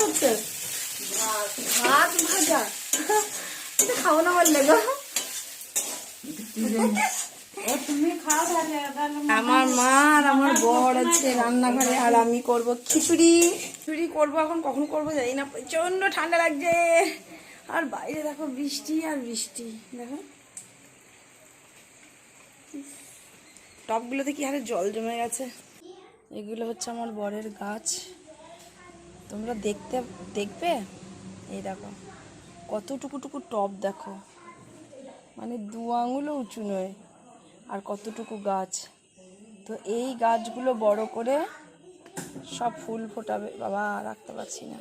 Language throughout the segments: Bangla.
করছে ভাত ভাজা। এটা না খাও তাহলে তাহলে আমার মা আর আমার বর আছে রান্নাঘরে আর আমি করব খিচুড়ি। খিচুড়ি করব এখন কখন করব জানি না প্রচণ্ড ঠান্ডা লাগছে। আর বাইরে দেখো বৃষ্টি আর বৃষ্টি দেখো। টপগুলোতে কি হারে জল জমে গেছে? এগুলো হচ্ছে আমার বরের গাছ। তোমরা দেখতে, দেখবে? এই দেখো কতটুকু টুকু টপ দেখো। মানে দু আঙুলও উঁচু নয়, আর কতটুকু গাছ। তো এই গাছগুলো বড় করে সব ফুল ফোটাবে, বাবা, রাখতে পারছি না।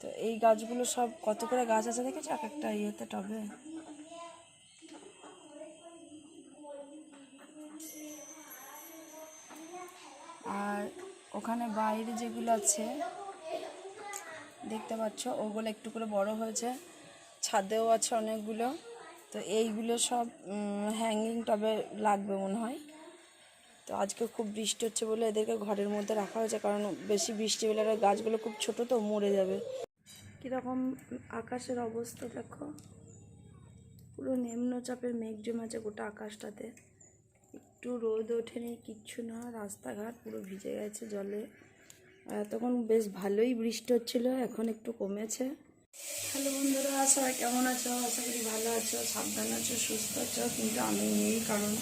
তো এই গাছগুলো সব কত করে গাছ আছে দেখেছ? এক একটা ইয়েতে টবে। আর ওখানে বাইরে যেগুলো আছে দেখতে পাচ্ছ ওগুলো একটু করে বড় হয়েছে। ছাদেও আছে অনেকগুলো। তো এইগুলো সব হ্যাঙ্গিং টবে লাগবে মনে হয়। তো আজকে খুব বৃষ্টি হচ্ছে বলে এদেরকে ঘরের মধ্যে রাখা হয়েছে, কারণ বেশি বৃষ্টি হলে গাছগুলো খুব ছোট তো মরে যাবে। কীরকম আকাশের অবস্থা দেখো। পুরো নিম্নচাপের মেঘ জমে আছে গোটা আকাশটাতে। একটু রোদ ওঠেনি, কিচ্ছু না, রাস্তাঘাট পুরো ভিজে গেছে জলে। এতক্ষণ বেশ ভালোই বৃষ্টি হচ্ছিল, এখন একটু কমেছে। হ্যালো বন্ধুরা, সবাই কেমন আছো? আশা করি ভালো আছো, সাবধান আছো, সুস্থ আছো, কিন্তু আমি নেই, কারণ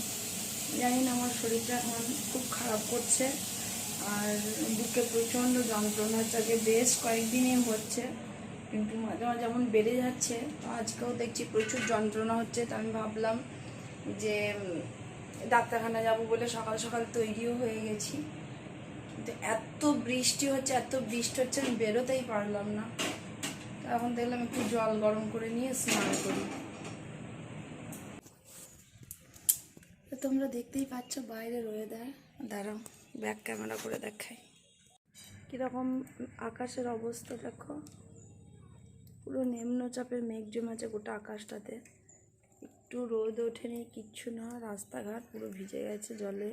জানি না, আমার শরীরটা এখন খুব খারাপ করছে। আর বুকে প্রচণ্ড যন্ত্রণা হচ্ছে বেশ কয়েকদিনই হচ্ছে, কিন্তু মাঝে মাঝে যেমন বেড়ে যাচ্ছে। তো আজকেও দেখছি প্রচুর যন্ত্রণা হচ্ছে, তো আমি ভাবলাম যে ডাক্তারখানা যাব বলে সকাল সকাল তৈরিও হয়ে গেছি। কিন্তু এত বৃষ্টি হচ্ছে, এত বৃষ্টি হচ্ছে, আমি বেরোতেই পারলাম না। এখন দেখলাম একটু জল গরম করে নিয়ে স্নান করি। তোমরা দেখতেই পাচ্ছ বাইরে রয়ে দেয় দাঁড়াও ব্যাক ক্যামেরা করে দেখাই। কীরকম আকাশের অবস্থা, দেখো। পুরো নিম্নচাপের মেঘ জমে আছে গোটা আকাশটাতে। একটু রোদ ওঠেনি, কিচ্ছু না, রাস্তাঘাট পুরো ভিজে গেছে জলে।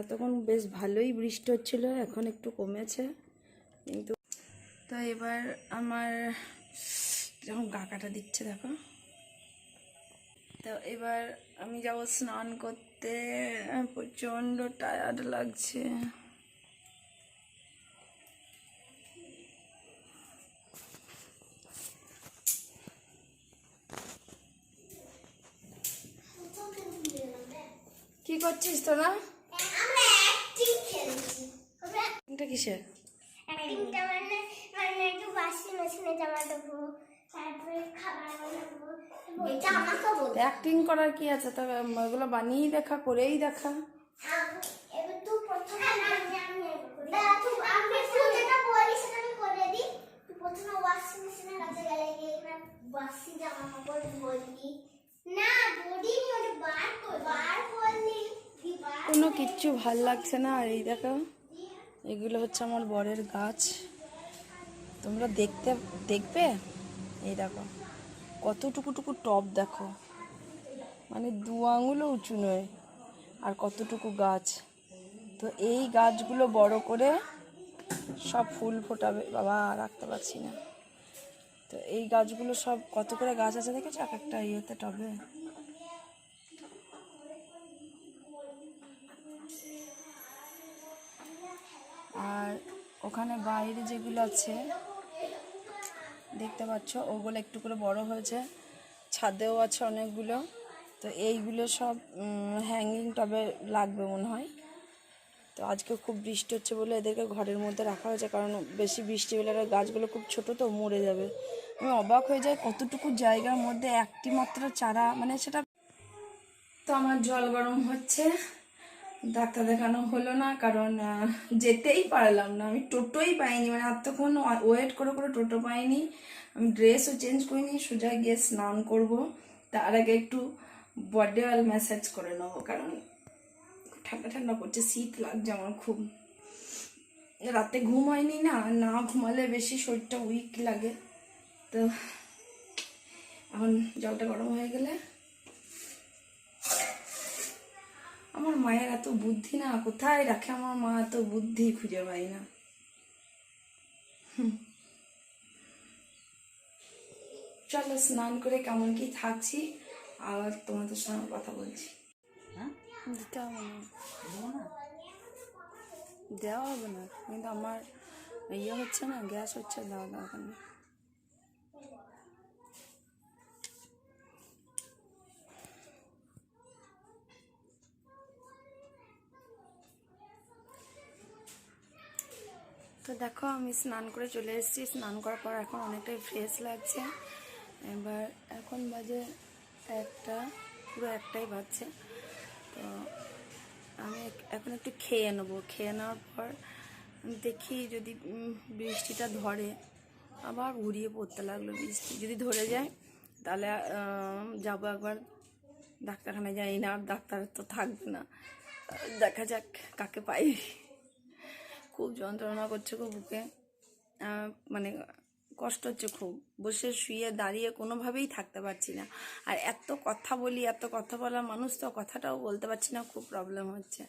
এতক্ষণ বেশ ভালোই বৃষ্টি হচ্ছিল, এখন একটু কমেছে। কিন্তু তো এবার আমার যখন গা কাটা দিচ্ছে, দেখো। তো এবার আমি যাব স্নান করতে। প্রচণ্ড টায়ার্ড লাগছে। কি করছিস তোরা আমরা অ্যাক্টিং খেলছি আমরা এটা কিসের? অ্যাক্টিংটা মানে মানে একটু ওয়াশিং মেশিনে জামা দেবো তারপরে খাবার বানাবো বইটা আমাকে অ্যাক্টিং করার কি আছে? তবে ওগুলো বানিয়েই দেখা করেই দেখা এবার তুই প্রথমে আমি আমি দাদা তুই আমি তুই যেটা বলি সেটা আমি করে দিই তুই প্রথমে ওয়াশিং মেশিনের কাছে গেলে গিয়ে এবার ওয়াশিং জামা কাপড় বলবি না বডি নি ওটা বার কর বার করলি কি বার কোনো কিচ্ছু ভালো লাগছে না। আর এই দেখো, এগুলো হচ্ছে আমার বরের গাছ। তোমরা দেখতে, দেখবে? এই দেখো কতটুকু টুকু টপ দেখো। মানে দু আঙুলও উঁচু নয়, আর কতটুকু গাছ। তো এই গাছগুলো বড় করে সব ফুল ফোটাবে, বাবা, রাখতে পারছি না। তো এই গাছগুলো সব কত করে গাছ আছে দেখেছ? এক একটা ইয়েতে টবে। আর ওখানে বাইরে যেগুলো আছে, দেখতে পাচ্ছ, ওগুলো একটু করে বড় হয়েছে। ছাদেও আছে অনেকগুলো। তো এইগুলো সব হ্যাঙ্গিং টবে লাগবে মনে হয়। তো আজকে খুব বৃষ্টি হচ্ছে বলে এদেরকে ঘরের মধ্যে রাখা হয়েছে, কারণ বেশি বৃষ্টি হলে গাছগুলো খুব ছোট তো মরে যাবে। আমি অবাক হয়ে যাই কতটুকু জায়গার মধ্যে একটি মাত্র চারা মানে সেটা তো আমার জল গরম হচ্ছে। ডাক্তার দেখানো হলো না, কারণ যেতেই পারলাম না। আমি টোটোই পাইনি মানে এতক্ষণ ওয়েট করে করে টোটো পাইনি। আমি ড্রেসও চেঞ্জ করিনি, সোজা গিয়ে স্নান করব। তার আগে একটু বডি অয়েল ম্যাসাজ করে নেব, কারণ ঠান্ডা ঠান্ডা করছে, শীত লাগছে আমার খুব। রাতে ঘুম হয়নি না না ঘুমালে বেশি শরীরটা উইক লাগে। তো, এখন জলটা গরম হয়ে গেলে আমার মায়ের এত বুদ্ধি না কোথায় রাখে আমার মা এত বুদ্ধি খুঁজে পাই না। চলো স্নান করে কেমন কি থাকছি আবার তোমাদের সঙ্গে কথা বলছি। হ্যাঁ? দিতে হবে না? দেওয়া হবে না কিন্তু আমার ইয়ে হচ্ছে না গ্যাস হচ্ছে দেওয়া দরকার নেই। তো দেখো, আমি স্নান করে চলে এসেছি। স্নান করার পর এখন অনেকটাই ফ্রেশ লাগছে। এবার এখন বাজে একটা, পুরো একটাই বাজছে। তো আমি এখন একটু খেয়ে নেব। খেয়ে নেওয়ার পর দেখি যদি বৃষ্টিটা ধরে, আবার ঘুরিয়ে পড়তে লাগল বৃষ্টি। যদি ধরে যায়, তাহলে যাব একবার ডাক্তারখানায়। যাই না আর ডাক্তার তো থাকবে না। দেখা যাক কাকে পাই। খুব যন্ত্রণা করছে খুব বুকে। মানে কষ্ট হচ্ছে খুব। বসে শুয়ে দাঁড়িয়ে কোনোভাবেই থাকতে পারছি না। আর এত কথা বলি, এত কথা বলা মানুষ তো কথাটাও বলতে পারছি না, খুব প্রবলেম হচ্ছে।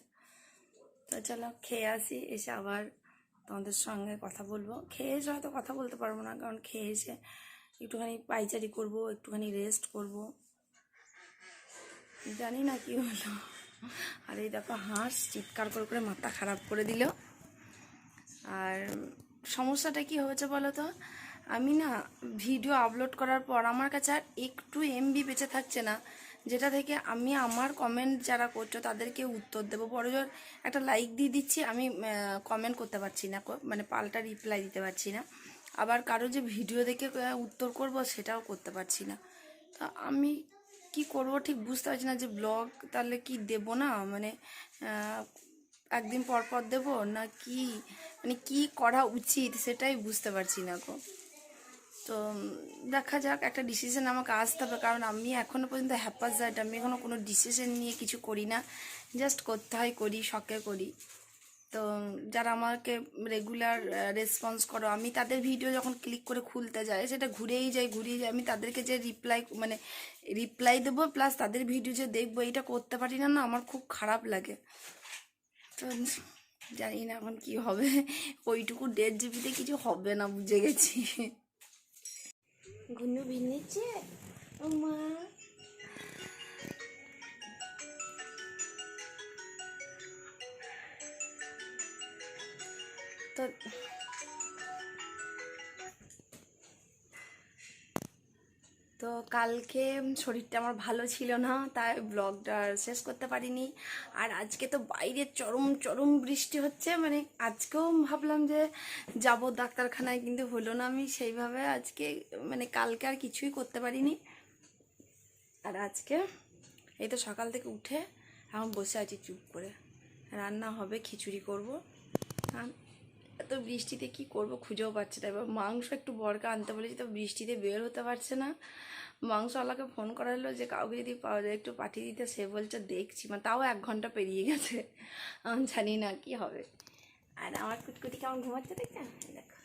তো চলো খেয়ে আসি, এসে আবার তোমাদের সঙ্গে কথা বলব। খেয়ে এসে হয়তো কথা বলতে পারব না, কারণ খেয়ে এসে একটুখানি পাইচারি করব, একটুখানি রেস্ট করব। জানি না কি হলো। আর এই দেখো হাঁস চিৎকার করে করে মাথা খারাপ করে দিল। আর সমস্যাটা কি হয়েছে বলো তো? আমি না ভিডিও আপলোড করার পর আমার কাছে আর একটু এমবি বেঁচে থাকছে না। যেটা থেকে আমি আমার কমেন্ট যারা করছ তাদেরকে উত্তর দেবো। বড়জোর একটা লাইক দিয়ে দিচ্ছি, আমি কমেন্ট করতে পারছি না মানে পাল্টা রিপ্লাই দিতে পারছি না। আবার কারও যে ভিডিও দেখে উত্তর করব সেটাও করতে পারছি না। তা আমি কি করব ঠিক বুঝতে পারছি না যে ব্লগ তাহলে কি দেব না? মানে একদিন পর পর দেব না কি? মানে কি করা উচিত সেটাই বুঝতে পারছি না গো। তো দেখা যাক, একটা ডিসিশন আমাকে আসতে হবে, কারণ আমি এখনও পর্যন্ত হ্যাপাস হ্যাপাজাইট আমি এখনও কোনো ডিসিশন নিয়ে কিছু করি না। জাস্ট করতে হয়, করি, শখে করি। তো যারা আমাকে রেগুলার রেসপন্স করো, আমি তাদের ভিডিও যখন ক্লিক করে খুলতে যাই, সেটা ঘুরেই যাই ঘুরেই যাই, আমি তাদেরকে যে রিপ্লাই মানে রিপ্লাই দেবো প্লাস তাদের ভিডিও যে দেখব এটা করতে পারি না না, আমার খুব খারাপ লাগে। তো জানি না এখন কি হবে। ওইটুকু দেড় জিবিতে কিছু হবে না, বুঝে গেছি। ঘুনু ভিনেছে ও মা। তো তো কালকে শরীরটা আমার ভালো ছিল না, তাই ব্লগটা শেষ করতে পারিনি। আর আজকে তো বাইরে চরম চরম বৃষ্টি হচ্ছে মানে আজকেও ভাবলাম যে যাব ডাক্তারখানায়, কিন্তু হলো না আমি সেইভাবে আজকে মানে কালকে আর কিছুই করতে পারিনি। আর আজকে এই তো সকাল থেকে উঠে এখন বসে আছি চুপ করে। রান্না হবে, খিচুড়ি করব। এত বৃষ্টিতে কি করব খুঁজেও পাচ্ছে না। এবার মাংস একটু বরকে আনতে বলেছি তো বৃষ্টিতে বের হতে পারছে না। মাংসওয়ালাকে ফোন করা হলো যে কাউকে যদি পাওয়া যায় একটু পাঠিয়ে দিতে। সে বলছে দেখছি। মানে তাও এক ঘণ্টা পেরিয়ে গেছে। আমি জানি না কি হবে। আর আমার কুটকুটি কেমন ঘুমাচ্ছে দেখছেন দেখো।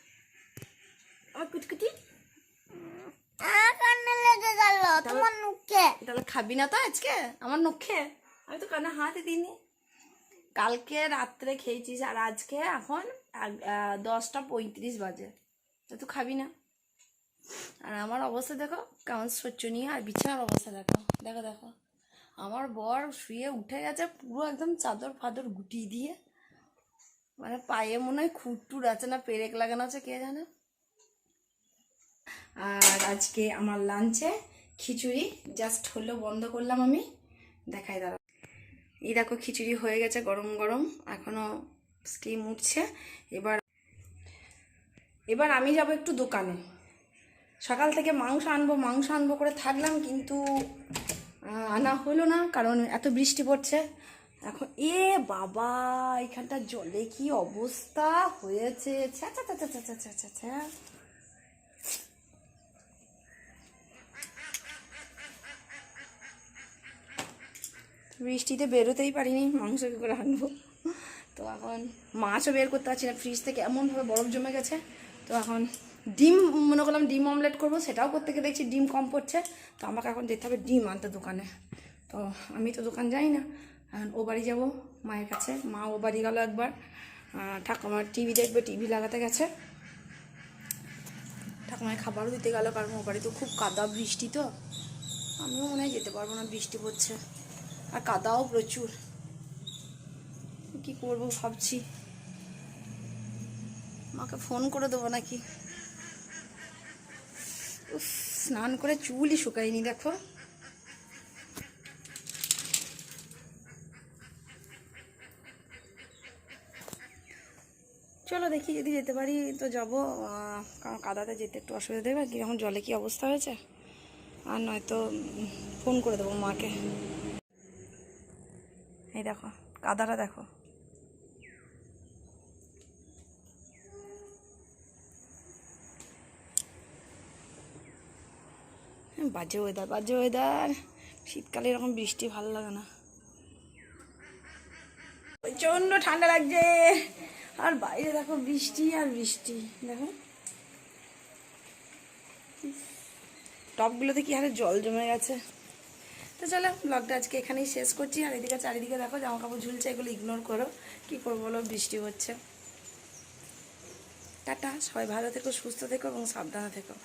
আমার কুটকুটি। তোমার মুখে তাহলে খাবি না তো আজকে? আমার নখে? আমি তো কানে হাতে দিইনি। কালকে রাত্রে খেয়েছিস আর আজকে এখন দশটা পঁয়ত্রিশ বাজে। তা তুই খাবি না। আর আমার অবস্থা দেখো কেমন শোচনীয় আর বিছানার অবস্থা দেখো। দেখো দেখো। আমার বর শুয়ে উঠে গেছে পুরো একদম চাদর ফাদর গুটিয়ে দিয়ে। মানে পায়ে মনে হয় খুঁটটুর আছে না, পেরেক লাগানো আছে, কে জানে? আর আজকে আমার লাঞ্চে খিচুড়ি জাস্ট হলো, বন্ধ করলাম আমি। দেখাই দাঁড়া এই দেখো খিচুড়ি হয়ে গেছে গরম গরম। এখনও স্কিম উঠছে। এবার এবার আমি যাব একটু দোকানে। সকাল থেকে মাংস আনব মাংস আনব করে থাকলাম কিন্তু আনা হলো না কারণ এত বৃষ্টি পড়ছে। এখন, এ বাবা, এখানটা জলে কি অবস্থা? হয়েছে বৃষ্টিতে বেরোতেই পারিনি, মাংস করে আনব? তো এখন মাছও বের করতে পারছি না। ফ্রিজ থেকে এমনভাবে বরফ জমে গেছে। তো এখন ডিম, মনে করলাম ডিম অমলেট করব, সেটাও করতে গিয়ে দেখছি ডিম কম পড়ছে। তো আমাকে এখন যেতে হবে ডিম আনতে দোকানে। তো আমি তো দোকান যাই না। এখন ও বাড়ি যাব, মায়ের কাছে। মা ও বাড়ি গেল একবার। ঠাকুমার টিভি দেখবে টিভি লাগাতে গেছে। ঠাকুমায় খাবারও দিতে গেল, কারণ ও বাড়িতে খুব কাদা বৃষ্টি তো। আমিও মনে হয় যেতে পারব না, বৃষ্টি পড়ছে। আর কাদাও প্রচুর। কি করব ভাবছি। মাকে ফোন করে দেবো নাকি? স্নান করে চুলই শুকায়নি, দেখো। চলো দেখি যদি যেতে পারি তো যাব। কারণ কাদাতে যেতে একটু অসুবিধা দেবে। কি, এখন জলে কি অবস্থা হয়েছে? আর নয়তো ফোন করে দেবো মাকে। এই দেখো, কাদাটা দেখো। বাজে ওয়েদার বাজে ওয়েদার শীতকালে এরকম বৃষ্টি ভালো লাগে না। প্রচণ্ড ঠান্ডা লাগছে। আর বাইরে দেখো বৃষ্টি আর বৃষ্টি, দেখো। টপগুলোতে কি হারে জল জমে গেছে। তো চলো ব্লগটা আজকে এখানেই শেষ করছি। আর এদিকে চারিদিকে দেখো জামা কাপড় ঝুলছে, এগুলো ইগনোর করো। কি করব বলো, বৃষ্টি হচ্ছে। টাটা, সবাই ভালো থেকো, সুস্থ থেকো এবং সাবধানে থেকো।